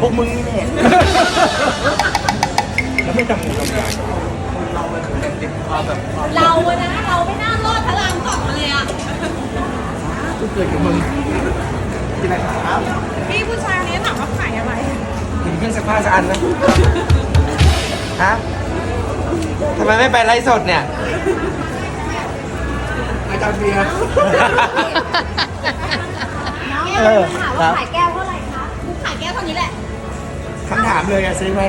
พวกมึงนี่แหละแล้วไม่จำทำงานเราอะนะเราไม่น่ารอดพระรามสองมาเลยอะกูเกิดกับมึงกินอะไรครับพี่ผู้ชายคนนี้ถามว่าขายอะไรกินเครื่องซักผ้าสักอันนะฮะทำไมไม่ไปไลฟ์สดเนี่ยอาจารย์เบียร์น้องเออถามครัว่าบ ถามเลยอะซื้อไหม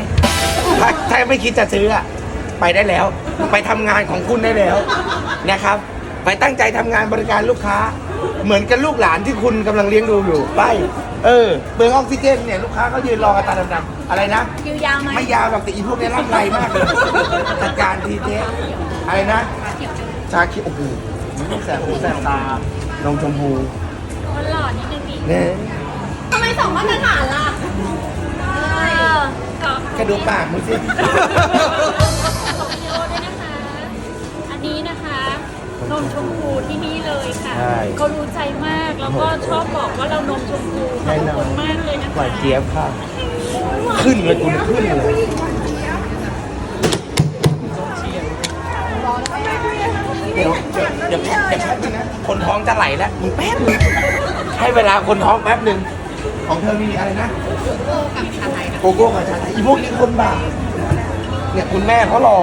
ถ้าถ้าไม่คิดจะซื้ออะไปได้แล้ว ไปทำงานของคุณได้แล้วนะครับ ไปตั้งใจทำงานบริการลูกค้า เหมือนกับลูกหลานที่คุณกำลังเลี้ยงดูอยู่ไป เออเปลืองออกซิเจนเนี่ยลูกค้าเขายืนรอกันตาดำๆอะไรนะ คิวยาวไหมไม่ยาวหรอกแต่อีพวกนี้ร่ำไรมากเลยจัดการทีเจ๊อะไรนะ ชาเขียวโอ้โหแสบหูแสบตานมชมพูคนหล่อนิดนึงดิเนี่ย ทำไมสองมาตรฐานล่ะเออก็ แค่ดูปากมึงสิสองกิโลด้วยนะคะ อันนี้นะคะนมชมพูที่นี่เลยค่ะใช่เขารู้ใจมากแล้วก็ชอบบอกว่าเรานมชมพูขอบคุณมากเลยนะคะหวานเจี๊ยบค่ะ ขึ้นเลยคุณขึ้นเลย เดี๋ยวเดี๋ยวเดี๋ยวเดี๋ยวแป๊บนึงนะ คนท้องจะไหลแล้วมึงแป๊บนึงให้เวลาคนท้องแป๊บนึงของเธอมีอะไรนะ โกโก้มาบชาไทยอีพวกนี้คนบ้าเนี่ยคุณแม่เขารอ